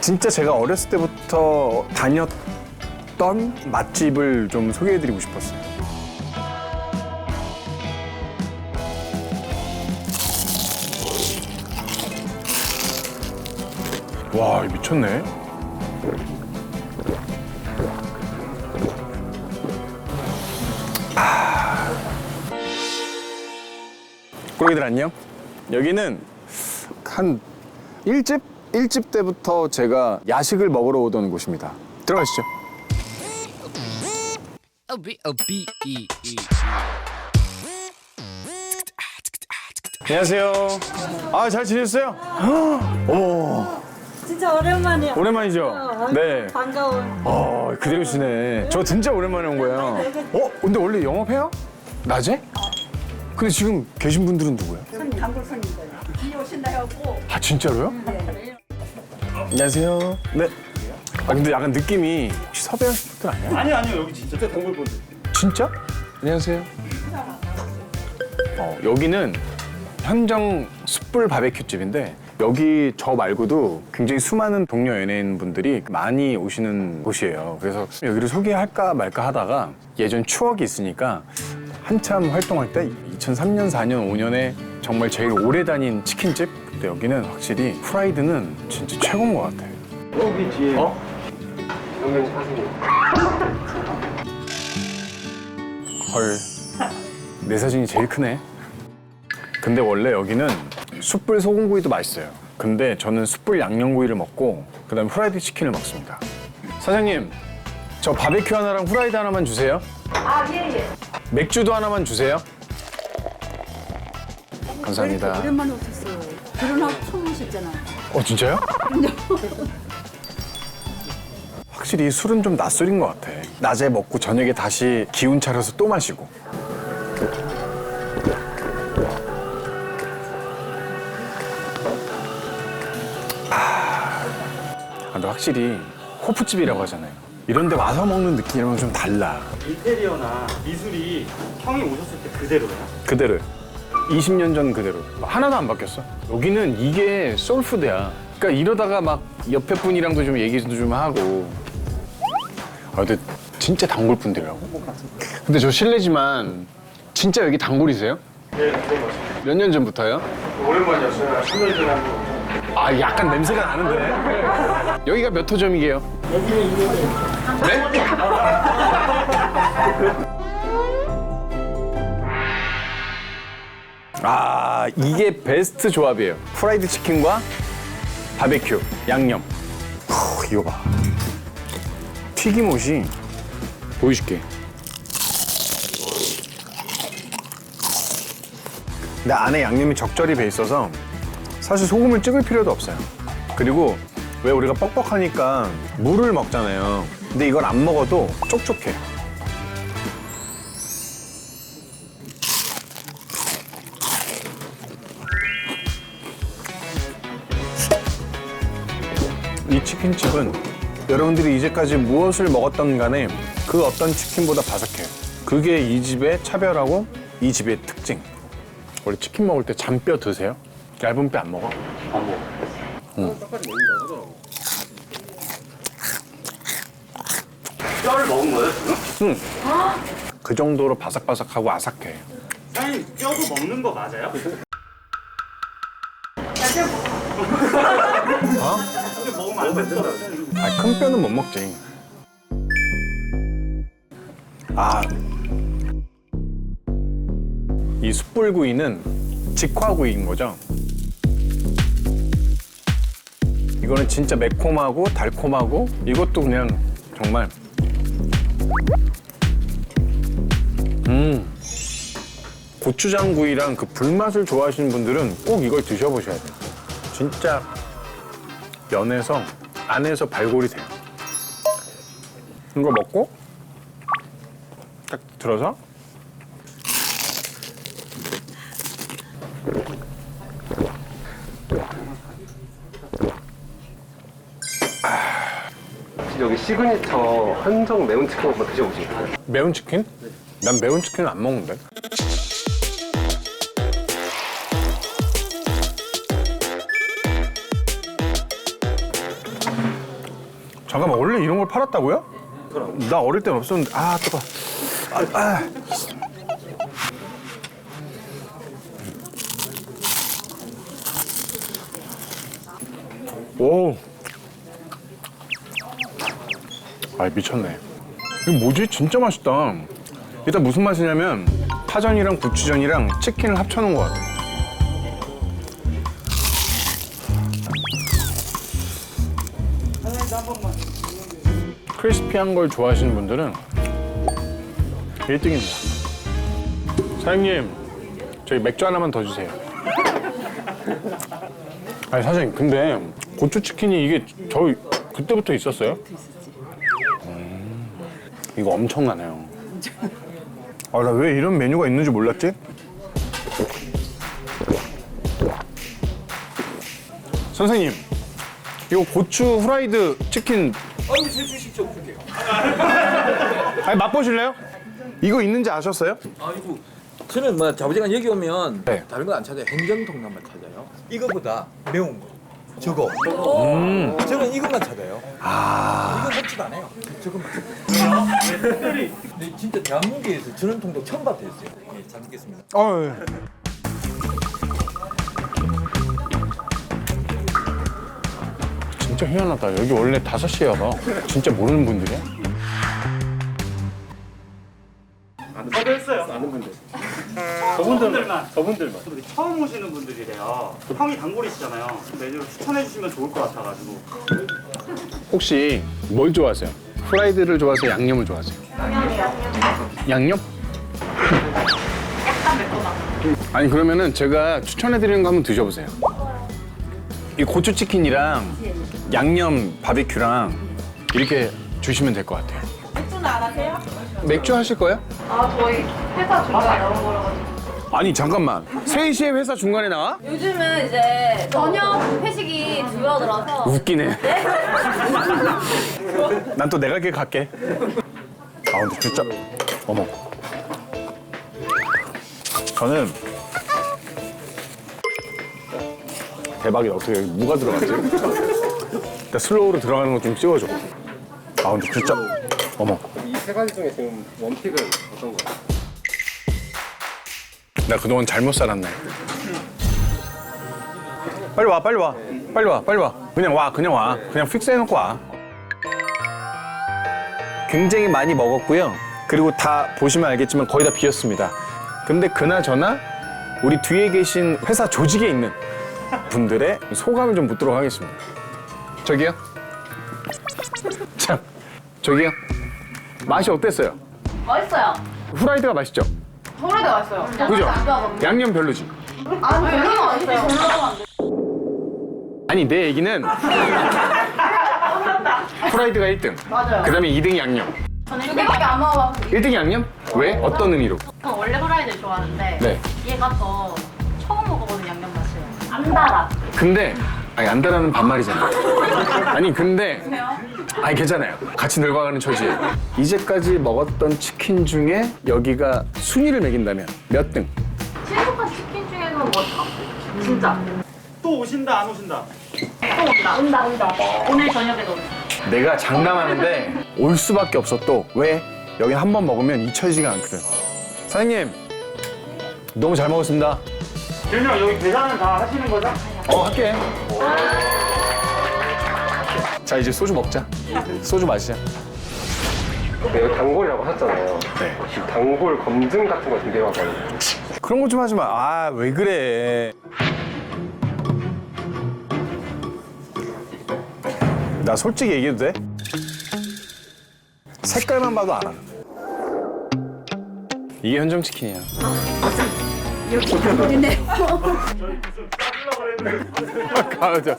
진짜 제가 어렸을 때부터 다녔던 맛집을 좀 소개해드리고 싶었어요. 와, 미쳤네. 꼬리들 안녕? 여기는 한 일집 일집 때부터 제가 야식을 먹으러 오던 곳입니다. 들어가시죠. E E. 안녕하세요. 아, 잘 지냈어요? 어머, 진짜 오랜만이야. 오랜만이죠? 어, 네. 반가워. 어, 그대로시네. 저 진짜 오랜만에 온 거예요. 어? 근데 원래 영업해요? 낮에? 근데 지금 계신 분들은 누구예요? 단골 손님들. 비 오신다 해갖고. 아, 진짜로요? 안녕하세요. 네. 아, 근데 약간 느낌이 혹시 섭외하신 분들 아니야? 아니 아니요 여기 진짜 단골 분들. 진짜? 안녕하세요. 어, 여기는 현정 숯불 바베큐 집인데 여기 저 말고도 굉장히 수많은 동료 연예인 분들이 많이 오시는 곳이에요. 그래서 여기를 소개할까 말까 하다가 예전 추억이 있으니까 한참 활동할 때 2003년, 4년, 5년에 정말 제일 오래 다닌 치킨집. 근데 여기는 확실히 프라이드는 진짜 최고인 것 같아. 여기 뒤에 어? 영경 사진이. 헐. 내 사진이 제일 크네. 근데 원래 여기는 숯불 소금구이도 맛있어요. 근데 저는 숯불 양념구이를 먹고 그다음에 후라이드 치킨을 먹습니다. 사장님, 저 바베큐 하나랑 후라이드 하나만 주세요. 아, 예, 예. 맥주도 하나만 주세요. 감사합니다. 오랜만에 오셨어요. 결혼하고 처음 오셨잖아. 어 진짜요? 확실히 술은 좀 낯설인 것 같아. 낮에 먹고 저녁에 다시 기운 차려서 또 마시고. 아, 근데 확실히 호프집이라고 하잖아요. 이런 데 와서 먹는 느낌이랑은 좀 달라. 인테리어나 미술이 형이 오셨을 때 그대로야. 그대로 20년 전 그대로 하나도 안 바뀌었어 여기는 이게 소울푸드야 그러니까 이러다가 막 옆에 분이랑도 좀 얘기도 좀 하고 아 근데 진짜 단골 분들이라고 근데 저 실례지만 진짜 여기 단골이세요? 네, 네 맞습니다. 몇 년 전부터요? 오랜만이었어요. 10년 전에 한 번. 아 약간 냄새가 나는데 여기가 몇 호점이게요? 네? 아 이게 베스트 조합이에요 프라이드 치킨과 바베큐 양념 후, 이거 봐 튀김옷이 보여줄게 근데 안에 양념이 적절히 배 있어서 사실 소금을 찍을 필요도 없어요. 그리고 왜 우리가 뻑뻑하니까 물을 먹잖아요. 근데 이걸 안 먹어도 촉촉해. 치킨집은 여러분들이 이제까지 무엇을 먹었던 간에 그 어떤 치킨보다 바삭해요. 그게 이 집의 차별하고 이 집의 특징. 원래 치킨 먹을 때 잔뼈 드세요? 얇은 뼈 안 먹어? 안 먹어. 뼈를 먹은 거예요 지금? 그 정도로 바삭바삭하고 아삭해. 사장님 뼈도 먹는 거 맞아요? 아니, 큰 뼈는 못 먹지. 아. 이 숯불구이는 직화구이인 거죠? 이거는 진짜 매콤하고 달콤하고 이것도 그냥 정말 음 고추장 구이랑 그 불맛을 좋아하시는 분들은 꼭 이걸 드셔보셔야 돼요. 진짜 면에서 안에서 발골이 돼요. 이거 먹고 딱 들어서 여기 시그니처 한정 매운 치킨 한번 드셔보실까요? 매운 치킨? 난 매운 치킨을 안 먹는데. 잠깐만 원래 이런 걸 팔았다고요? 나 어릴 땐 없었는데 아 뜨거. 아, 아. 오. 아 미쳤네. 이거 뭐지? 진짜 맛있다. 일단 무슨 맛이냐면 파전이랑 고추전이랑 치킨을 합쳐놓은 것 같아. 크리스피한 걸 좋아하시는 분들은 1등입니다. 사장님, 저희 맥주 하나만 더 주세요. 아니 사장님, 근데 고추 치킨이 이게 저 그때부터 있었어요? 음, 이거 엄청나네요. 아, 나 왜 이런 메뉴가 있는지 몰랐지? 선생님, 이거 고추 후라이드 치킨 아니 제좀 줄게요. 아니 맛보실래요? 이거 있는지 아셨어요? 아이고 저는 뭐 자부지간 여기 오면 네. 다른 건 안 찾아요. 행정통닭만 찾아요. 이거보다 매운 거. 저거. 저는 이것만 찾아요. 아. 이거 먹지도 않아요. 저것만. 특별히. 네, 진짜 대한민국에서 저런 통닭 처음 봤어요. 예, 잘 먹겠습니다. 어, 예. 진짜 희한하다. 여기 원래 5시에 와. 진짜 모르는 분들이야? 저도 했어요. 아는 분들. 저분들만, 저분들만. 처음 오시는 분들이래요. 형이 단골이시잖아요. 메뉴를 추천해 주시면 좋을 것 같아가지고. 혹시 뭘 좋아하세요? 프라이드를 좋아하세요? 양념을 좋아하세요? 양념. 아니 그러면은 제가 추천해 드리는 거 한번 드셔보세요. 이 고추 치킨이랑 양념 바비큐랑 이렇게 주시면 될 것 같아요. 맥주는 안 하세요? 맥주 하실 거예요? 아 저희 회사 중간에 나온 거라가지고 아니 잠깐만 3시에 회사 중간에 나와? 요즘은 이제 저녁 회식이 줄어들어서 웃기네 난 또 내가 길 갈게 아 근데 진짜 어머 저는 대박이다 어떻게 여기 무가 들어갔지? 일단 슬로우로 들어가는 거 좀 찍어줘 아 근데 진짜 어머 이 세 가지 중에 지금 원픽은 어떤 거예요? 나 그동안 잘못 살았네. 빨리 와, 빨리 와. 빨리 와, 빨리 와. 그냥 와, 그냥 와. 그냥 픽스 해놓고 와. 굉장히 많이 먹었고요. 그리고 다 보시면 알겠지만 거의 다 비었습니다. 근데 그나저나 우리 뒤에 계신 회사 조직에 있는 분들의 소감을 좀 묻도록 하겠습니다. 저기요? 참, 저기요? 맛이 어땠어요? 맛있어요. 후라이드가 맛있죠? 서울에도 맛있어요. 그죠? 안 좋아하거든요. 양념 별로지? 아니 별로는 맛있어요. 아니 내 얘기는 프라이드가 1등 맞아요. 그 다음에 2등이 양념 저는 두 개밖에 안 먹어봤어요. 1등이 양념? 왜? 어떤 의미로? 저는 원래 후라이드 좋아하는데 네. 얘가 더 처음 먹어보는 양념. 안 달아. 근데 아니 안다라는 반말이잖아 아니 근데 아니 괜찮아요 같이 늙어가는 처지예요 이제까지 먹었던 치킨 중에 여기가 순위를 매긴다면 몇 등? 신속한 치킨 중에서 뭐 다. 진짜. 또 오신다, 안 오신다? 또 온다. 온다 온다. 오늘 저녁에도 온다. 내가 장담하는데 올 수밖에 없어 또 왜? 여기 한 번 먹으면 잊혀지지가 않거든 사장님 너무 잘 먹었습니다 형, 여기 계산은 다 하시는 거죠? 어 할게. 자 이제 소주 먹자. 소주 마시자. 네, 여기 단골이라고 하셨잖아요. 네. 이 단골 검증 같은 거 준비해 왔거든요. 그런 거 좀 하지 마. 아 왜 그래? 나 솔직히 얘기해도 돼? 색깔만 봐도 알아. 이게 현정 치킨이야. 여기 단골이네. 가자.